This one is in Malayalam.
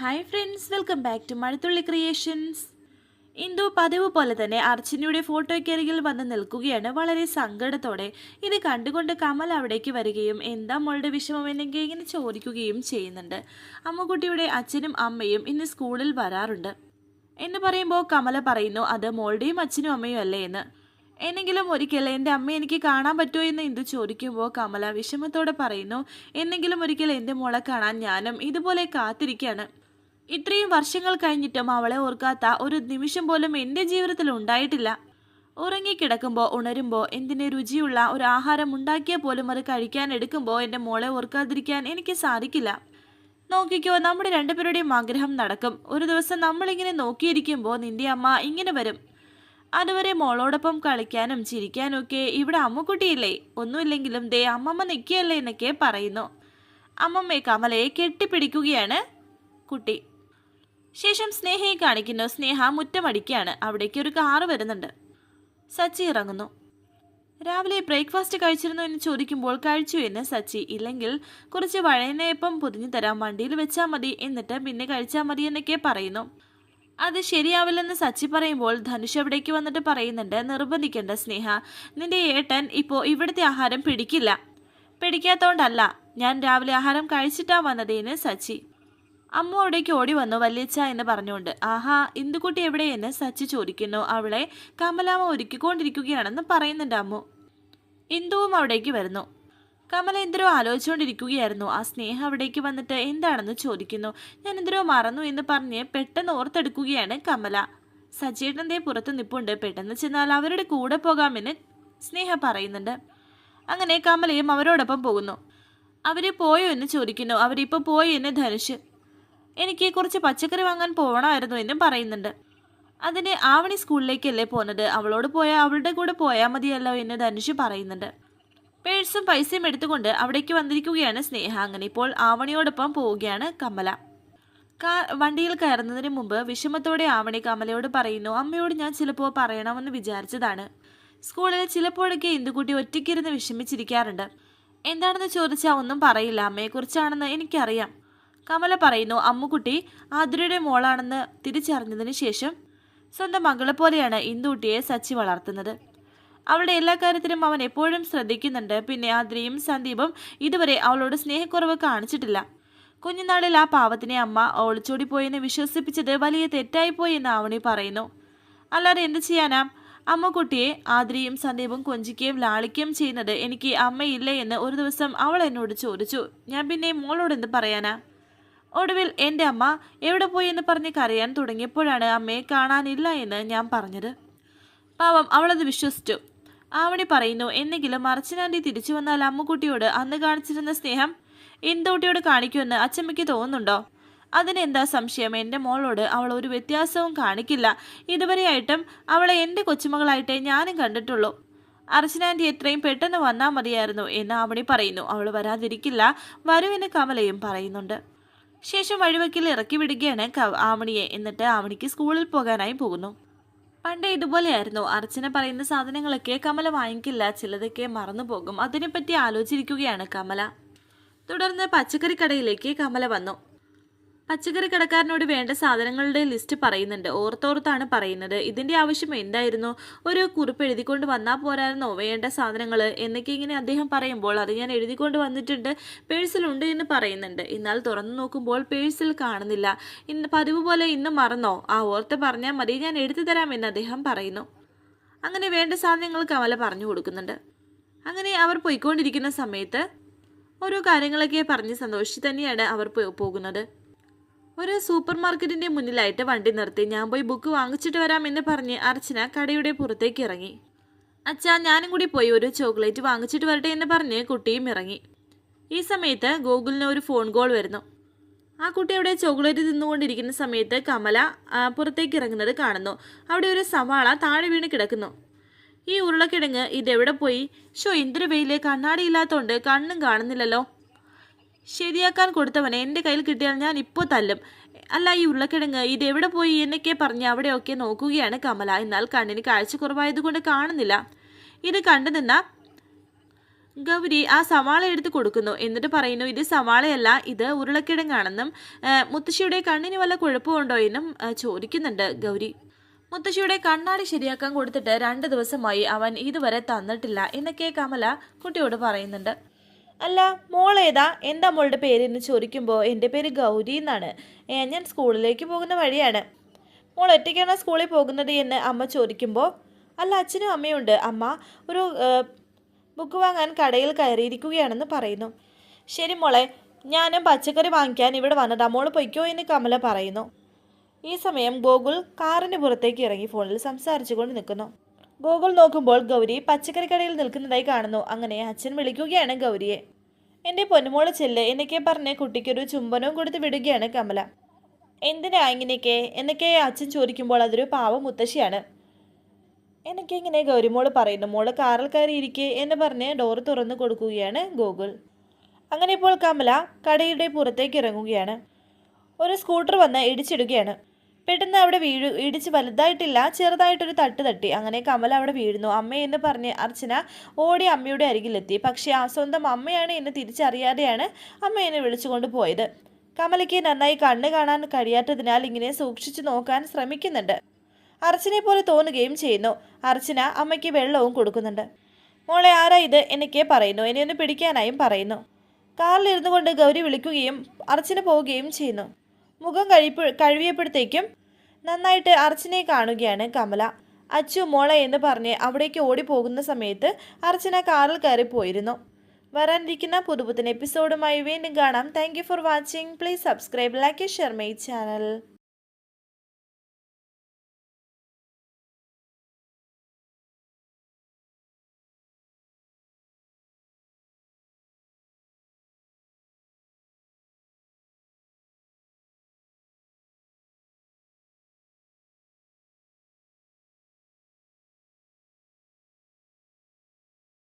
Hi friends welcome back to Mazhathulli creations Indu പതിവ് പോലെ തന്നെ അർച്ചനയുടെ ഫോട്ടോയ്ക്കരികിൽ വന്ന് നിൽക്കുകയാണ് വളരെ സങ്കടത്തോടെ. ഇത് കണ്ടുകൊണ്ട് കമൽ അവിടേക്ക് വരികയും എന്താ മോളുടെ വിഷമം എന്നെങ്കിൽ ഇങ്ങനെ ചോദിക്കുകയും ചെയ്യുന്നുണ്ട്. അമ്മുക്കുട്ടിയുടെ അച്ഛനും അമ്മയും ഇന്ന് സ്കൂളിൽ വരാറുണ്ട്. എന്ന് പറയുമ്പോൾ കമല പറയുന്നു അത് മോളുടെയും അച്ഛനും അമ്മയും അല്ലേ എന്ന്. എന്നെങ്കിലും ഒരിക്കൽ എന്റെ അമ്മ എനിക്ക് കാണാൻ പറ്റുമോ എന്ന് ഇന്ദു ചോദിക്കുമ്പോൾ കമല വിഷമത്തോടെ പറയുന്നു എന്നെങ്കിലും ഒരിക്കൽ എന്റെ മോളെ കാണാൻ ഞാനും ഇതുപോലെ കാത്തിരിക്കുകയാണ്. ഇത്രയും വർഷങ്ങൾ കഴിഞ്ഞിട്ടും അവളെ ഓർക്കാത്ത ഒരു നിമിഷം പോലും എന്റെ ജീവിതത്തിൽ ഉണ്ടായിട്ടില്ല. ഉറങ്ങിക്കിടക്കുമ്പോൾ ഉണരുമ്പോൾ എന്തിനെ രുചിയുള്ള ഒരു ആഹാരം ഉണ്ടാക്കിയാൽ പോലും അത് കഴിക്കാൻ എടുക്കുമ്പോൾ എന്റെ മോളെ ഓർക്കാതിരിക്കാൻ എനിക്ക് സാധിക്കില്ല. നോക്കിക്കോ നമ്മുടെ രണ്ടുപേരുടെയും ആഗ്രഹം നടക്കും. ഒരു ദിവസം നമ്മളിങ്ങനെ നോക്കിയിരിക്കുമ്പോൾ നിന്റെ അമ്മ ഇങ്ങനെ വരും. അതുവരെ മോളോടൊപ്പം കളിക്കാനും ചിരിക്കാനും ഒക്കെ ഇവിടെ അമ്മക്കുട്ടിയില്ലേ? ഒന്നുമില്ലെങ്കിലും ദേ അമ്മമ്മ നിൽക്കുകയല്ലേ എന്നൊക്കെ പറയുന്നു. അമ്മമ്മയെ കമലയെ കെട്ടിപ്പിടിക്കുകയാണ് കുട്ടി. ശേഷം സ്നേഹയെ കാണിക്കുന്നു സ്നേഹ മുറ്റമടിക്കുകയാണ് അവിടേക്ക് ഒരു കാറ് വരുന്നുണ്ട്. സച്ചി ഇറങ്ങുന്നു. രാവിലെ ബ്രേക്ക്ഫാസ്റ്റ് കഴിച്ചിരുന്നു എന്ന് ചോദിക്കുമ്പോൾ കഴിച്ചു എന്ന് സച്ചി. ഇല്ലെങ്കിൽ കുറച്ച് വഴനയപ്പം പൊതിഞ്ഞു തരാം വണ്ടിയിൽ വെച്ചാൽ മതി എന്നിട്ട് പിന്നെ കഴിച്ചാൽ മതി എന്നൊക്കെ പറയുന്നു. അത് ശരിയാവില്ലെന്ന് സച്ചി പറയുമ്പോൾ ധനുഷ് എവിടേക്ക് വന്നിട്ട് പറയുന്നുണ്ട് നിർബന്ധിക്കേണ്ട സ്നേഹ നിന്റെ ഏട്ടൻ ഇപ്പോൾ ഇവിടുത്തെ ആഹാരം പിടിക്കില്ല. പിടിക്കാത്തോണ്ടല്ല ഞാൻ രാവിലെ ആഹാരം കഴിച്ചിട്ടാ വന്നതേന്ന് സച്ചി. അമ്മു അവിടേക്ക് ഓടി വന്നു വല്യച്ഛ എന്ന് പറഞ്ഞുകൊണ്ട്. ആഹാ ഇന്ദുക്കുട്ടി എവിടെയെന്ന് സച്ചി ചോദിക്കുന്നു. അവളെ കമലാമ ഒരുക്കിക്കൊണ്ടിരിക്കുകയാണെന്ന് പറയുന്നുണ്ട് അമ്മു. ഇന്ദുവും അവിടേക്ക് വരുന്നു. കമല എന്തിനോ ആലോചിച്ചുകൊണ്ടിരിക്കുകയായിരുന്നു. ആ സ്നേഹം അവിടേക്ക് വന്നിട്ട് എന്താണെന്ന് ചോദിക്കുന്നു. ഞാൻ എന്തിനോ മറന്നു എന്ന് പറഞ്ഞ് പെട്ടെന്ന് ഓർത്തെടുക്കുകയാണ് കമല. സജീട്ടന്റെ പുറത്ത് നിപ്പുണ്ട്. പെട്ടെന്ന് ചെന്നാൽ അവരുടെ കൂടെ പോകാമെന്ന് സ്നേഹ പറയുന്നുണ്ട്. അങ്ങനെ കമലയും അവരോടൊപ്പം പോകുന്നു. അവർ പോയോ? എന്ന് ചോദിക്കുന്നു. അവരിപ്പോൾ പോയി എന്ന് ധനുഷ്. എനിക്ക് കുറച്ച് പച്ചക്കറി വാങ്ങാൻ പോകണമായിരുന്നു എന്നും പറയുന്നുണ്ട്. അതിന് ആവണി സ്കൂളിലേക്കല്ലേ പോകുന്നത് അവളോട് പോയാൽ അവളുടെ കൂടെ പോയാൽ മതിയല്ലോ എന്ന് ധനുഷ് പറയുന്നുണ്ട്. പേഴ്സും പൈസയും എടുത്തുകൊണ്ട് അവിടേക്ക് വന്നിരിക്കുകയാണ് സ്നേഹ. അങ്ങനെ ഇപ്പോൾ ആവണിയോടൊപ്പം പോവുകയാണ് കമല. കാ വണ്ടിയിൽ കയറുന്നതിന് മുമ്പ് വിഷമത്തോടെ ആവണി കമലയോട് പറയുന്നു അമ്മയോട് ഞാൻ ചിലപ്പോൾ പറയണമെന്ന് വിചാരിച്ചതാണ്. സ്കൂളിൽ ചിലപ്പോഴൊക്കെ ഇന്ദുക്കുട്ടി ഒറ്റയ്ക്കിരുന്ന് വിഷമിച്ചിരിക്കാറുണ്ട്. എന്താണെന്ന് ചോദിച്ചാൽ ഒന്നും പറയില്ല. അമ്മയെക്കുറിച്ചാണെന്ന് എനിക്കറിയാം. കമല പറയുന്നു അമ്മുക്കുട്ടി ആതിരയുടെ മോളാണെന്ന് തിരിച്ചറിഞ്ഞതിന് ശേഷം സ്വന്തം മകളെ പോലെയാണ് ഇന്ദുട്ടിയെ സച്ചി വളർത്തുന്നത്. അവളുടെ എല്ലാ കാര്യത്തിലും അവൻ എപ്പോഴും ശ്രദ്ധിക്കുന്നുണ്ട്. പിന്നെ ആതിരയും സന്ദീപും ഇതുവരെ അവളോട് സ്നേഹക്കുറവ് കാണിച്ചിട്ടില്ല. കുഞ്ഞുനാളിൽ ആ പാവത്തിനെ അമ്മ ഒളിച്ചോടി പോയെന്ന് വിശ്വസിപ്പിച്ചത് വലിയ തെറ്റായിപ്പോയി എന്ന് ആവണി പറയുന്നു. അല്ലാതെ എന്ത് ചെയ്യാനാ? അമ്മക്കുട്ടിയെ ആതിരയും സന്ദീപും കൊഞ്ചിക്കുകയും ലാളിക്കുകയും ചെയ്യുന്നത് എനിക്ക് അമ്മയില്ലേ എന്ന് ഒരു ദിവസം അവൾ എന്നോട് ചോദിച്ചു. ഞാൻ പിന്നെ മോളോട് എന്ത് പറയാനാ? ഒടുവിൽ എന്റെ അമ്മ എവിടെ പോയി എന്ന് പറഞ്ഞ് കരയാൻ തുടങ്ങിയപ്പോഴാണ് അമ്മയെ കാണാനില്ല എന്ന് ഞാൻ പറഞ്ഞത്. പാവം അവളത് വിശ്വസിച്ചു. ആവണി പറയുന്നു എന്നെങ്കിലും മറച്ചിനാണ്ടി തിരിച്ചു വന്നാൽ അമ്മുക്കുട്ടിയോട് അന്ന് കാണിച്ചിരുന്ന സ്നേഹം ഇന്ദുട്ടിയോട് കാണിക്കുമെന്ന് അച്ചമ്മയ്ക്ക് തോന്നുന്നുണ്ടോ? അതിനെന്താ സംശയം? എന്റെ മോളോട് അവൾ ഒരു വ്യത്യാസവും കാണിക്കില്ല. ഇതുവരെയായിട്ടും അവളെ എന്റെ കൊച്ചുമകളായിട്ടേ ഞാനും കണ്ടിട്ടുള്ളൂ. അർച്ചനാന്റെ എത്രയും പെട്ടെന്ന് വന്നാൽ മതിയായിരുന്നു എന്ന് ആവണി പറയുന്നു. അവൾ വരാതിരിക്കില്ല വരുമെന്ന് കമലയും പറയുന്നുണ്ട്. ശേഷം വഴിവെക്കിൽ ഇറക്കി വിടുകയാണ് ആവണിയെ എന്നിട്ട് ആവണിക്ക് സ്കൂളിൽ പോകാനായി പോകുന്നു. പണ്ട് ഇതുപോലെയായിരുന്നു. അർച്ചന പറയുന്ന സാധനങ്ങളൊക്കെ കമല വാങ്ങിക്കില്ല. ചിലതൊക്കെ മറന്നു പോകും അതിനെപ്പറ്റി ആലോചിച്ചിരിക്കുകയാണ് കമല. തുടർന്ന് പച്ചക്കറി കടയിലേക്ക് കമല വന്നു. പച്ചക്കറി കടക്കാരനോട് വേണ്ട സാധനങ്ങളുടെ ലിസ്റ്റ് പറയുന്നുണ്ട്. ഓർത്തോർത്താണ് പറയുന്നത്. ഇതിന്റെ ആവശ്യം എന്തായിരുന്നു? ഒരു കുറിപ്പ് എഴുതിക്കൊണ്ട് വന്നാൽ പോരായിരുന്നോ? വേണ്ട സാധനങ്ങൾ എന്നൊക്കെ ഇങ്ങനെ അദ്ദേഹം പറയുമ്പോൾ അത് ഞാൻ എഴുതിക്കൊണ്ട് വന്നിട്ടുണ്ട്. പേഴ്സിലുണ്ട് എന്ന് പറയുന്നുണ്ട്. എന്നാൽ തുറന്നു നോക്കുമ്പോൾ പേഴ്സിൽ കാണുന്നില്ല. ഇന്ന് പതിവ് പോലെ ഇന്ന് മറന്നോ? ആ ഓർത്ത് പറഞ്ഞാൽ മതി. ഞാൻ എഴുതി തരാമെന്ന് അദ്ദേഹം പറയുന്നു. അങ്ങനെ വേണ്ട സാധനങ്ങൾ കമല പറഞ്ഞു കൊടുക്കുന്നുണ്ട്. അങ്ങനെ അവർ പോയിക്കൊണ്ടിരിക്കുന്ന സമയത്ത് ഓരോ കാര്യങ്ങളൊക്കെ പറഞ്ഞ് സന്തോഷിച്ച് തന്നെയാണ് അവർ പോകുന്നത്. ഒരു സൂപ്പർ മാർക്കറ്റിന്റെ മുന്നിലായിട്ട് വണ്ടി നിർത്തി ഞാൻ പോയി ബുക്ക് വാങ്ങിച്ചിട്ട് വരാം എന്ന് പറഞ്ഞ് അർച്ചന കടയുടെ പുറത്തേക്ക് ഇറങ്ങി. അച്ഛാ ഞാനും കൂടി പോയി ഒരു ചോക്ലേറ്റ് വാങ്ങിച്ചിട്ട് വരട്ടെ എന്ന് പറഞ്ഞ് കുട്ടിയും ഇറങ്ങി. ഈ സമയത്ത് ഗൂഗിളിന് ഒരു ഫോൺ കോൾ വരുന്നു. ആ കുട്ടി അവിടെ ചോക്ലേറ്റ് തിന്നുകൊണ്ടിരിക്കുന്ന സമയത്ത് കമല പുറത്തേക്ക് ഇറങ്ങുന്നത് കാണുന്നു. അവിടെ ഒരു സവാള താഴെ വീണ് കിടക്കുന്നു. ഈ ഉരുളക്കിഴങ്ങ് ഇതെവിടെ പോയി? ഷോ എന്തൊരു കണ്ണാടി ഇല്ലാത്തതുകൊണ്ട് കണ്ണും കാണുന്നില്ലല്ലോ. ശരിയാക്കാൻ കൊടുത്തവനെ എന്റെ കയ്യിൽ കിട്ടിയാൽ ഞാൻ ഇപ്പോൾ തല്ലും. അല്ല ഈ ഉരുളക്കിഴങ്ങ് ഇതെവിടെ പോയി എന്നൊക്കെ പറഞ്ഞ് അവിടെയൊക്കെ നോക്കുകയാണ് കമല. എന്നാൽ കണ്ണിന് കാഴ്ച കുറവായതുകൊണ്ട് കാണുന്നില്ല. ഇത് കണ്ടു നിന്ന ഗൗരി ആ സവാള എടുത്ത് കൊടുക്കുന്നു. എന്നിട്ട് പറയുന്നു ഇത് സവാളയല്ല ഇത് ഉരുളക്കിഴങ്ങാണെന്നും മുത്തശ്ശിയുടെ കണ്ണിന് വല്ല കുഴപ്പമുണ്ടോ എന്നും ചോദിക്കുന്നുണ്ട് ഗൗരി. മുത്തശ്ശിയുടെ കണ്ണാടി ശരിയാക്കാൻ കൊടുത്തിട്ട് രണ്ട് ദിവസമായി അവൻ ഇതുവരെ തന്നിട്ടില്ല എന്നൊക്കെ കമല കുട്ടിയോട് പറയുന്നുണ്ട്. അല്ല മോളേതാ? എന്താ മോളുടെ പേര് എന്ന് ചോദിക്കുമ്പോൾ എന്റെ പേര് ഗൗരി എന്നാണ്. ഞാൻ സ്കൂളിലേക്ക് പോകുന്ന വഴിയാണ്. മോൾ ഒറ്റയ്ക്കാണ് സ്കൂളിൽ പോകുന്നത് എന്ന് അമ്മ ചോദിക്കുമ്പോൾ അല്ല അച്ഛനും അമ്മയുണ്ട് അമ്മ ഒരു ബുക്ക് വാങ്ങാൻ കടയിൽ കയറിയിരിക്കുകയാണെന്ന് പറയുന്നു. ശരി മോളെ ഞാനും പച്ചക്കറി വാങ്ങിക്കാൻ ഇവിടെ വന്നതാ. മോൾ പൊയ്ക്കോ എന്ന് കമല പറയുന്നു. ഈ സമയം ഗോകുൽ കാറിന് പുറത്തേക്ക് ഇറങ്ങി ഫോണിൽ സംസാരിച്ചുകൊണ്ട് നിൽക്കുന്നു. ഗോകുൽ നോക്കുമ്പോൾ ഗൗരി പച്ചക്കറി കടയിൽ നിൽക്കുന്നതായി കാണുന്നു. അങ്ങനെ അച്ഛൻ വിളിക്കുകയാണ് ഗൗരിയെ. എന്റെ പൊന്നുമോൾ ചെല്ല്. എന്നൊക്കെ പറഞ്ഞ് കുട്ടിക്കൊരു ചുംബനവും കൊടുത്ത് വിടുകയാണ് കമല. എന്തിനാ ഇങ്ങനെയൊക്കെ? എന്നൊക്കെ അച്ഛൻ ചോദിക്കുമ്പോൾ അതൊരു പാവം മുത്തശ്ശിയാണ്. എനിക്ക് ഇങ്ങനെ ഗൗരിമോൾ പറയുന്നു. മോൾ കാറിൽ കയറി ഇരിക്കെ എന്ന് പറഞ്ഞ് ഡോർ തുറന്നു കൊടുക്കുകയാണ് ഗോകുൽ അങ്ങനെ ഇപ്പോൾ കമല കടയുടെ പുറത്തേക്ക് ഇറങ്ങുകയാണ്. ഒരു സ്കൂട്ടർ വന്ന് ഇടിച്ചിടുകയാണ്. പെട്ടെന്ന് അവിടെ വീഴു ഇടിച്ച് വലുതായിട്ടില്ല ചെറുതായിട്ടൊരു തട്ട് തട്ടി. അങ്ങനെ കമൽ അവിടെ വീഴുന്നു. അമ്മയെന്ന് പറഞ്ഞ് അർച്ചന ഓടി അമ്മയുടെ അരികിലെത്തി. പക്ഷേ ആ സ്വന്തം അമ്മയാണ് എന്നെ തിരിച്ചറിയാതെയാണ് അമ്മ എന്നെ വിളിച്ചുകൊണ്ട് പോയത്. കമലയ്ക്ക് നന്നായി കണ്ണ് കാണാൻ കഴിയാത്തതിനാൽ ഇങ്ങനെ സൂക്ഷിച്ചു നോക്കാൻ ശ്രമിക്കുന്നുണ്ട്. അർച്ചനെ പോലെ തോന്നുകയും ചെയ്യുന്നു. അർച്ചന അമ്മയ്ക്ക് വെള്ളവും കൊടുക്കുന്നുണ്ട്. മോളെ ആരാ ഇത്? എന്നൊക്കെ പറയുന്നു. എന്നെ ഒന്ന് പിടിക്കാനായും പറയുന്നു. കാറിലിരുന്നു കൊണ്ട് ഗൗരി വിളിക്കുകയും അർച്ചന പോവുകയും ചെയ്യുന്നു. മുഖം കഴിപ്പ് കഴുകിയപ്പോഴത്തേക്കും നന്നായിട്ട് അർച്ചനയെ കാണുകയാണ് കമല. അച്ചു മോളെ എന്ന് പറഞ്ഞ് അവിടേക്ക് ഓടിപ്പോകുന്ന സമയത്ത് അർച്ചന കാറിൽ കയറി പോയിരുന്നു വരാനിരിക്കുന്ന പുതുപുത്തൻ എപ്പിസോഡുമായി വീണ്ടും കാണാം. Thank for watching please subscribe like share my channel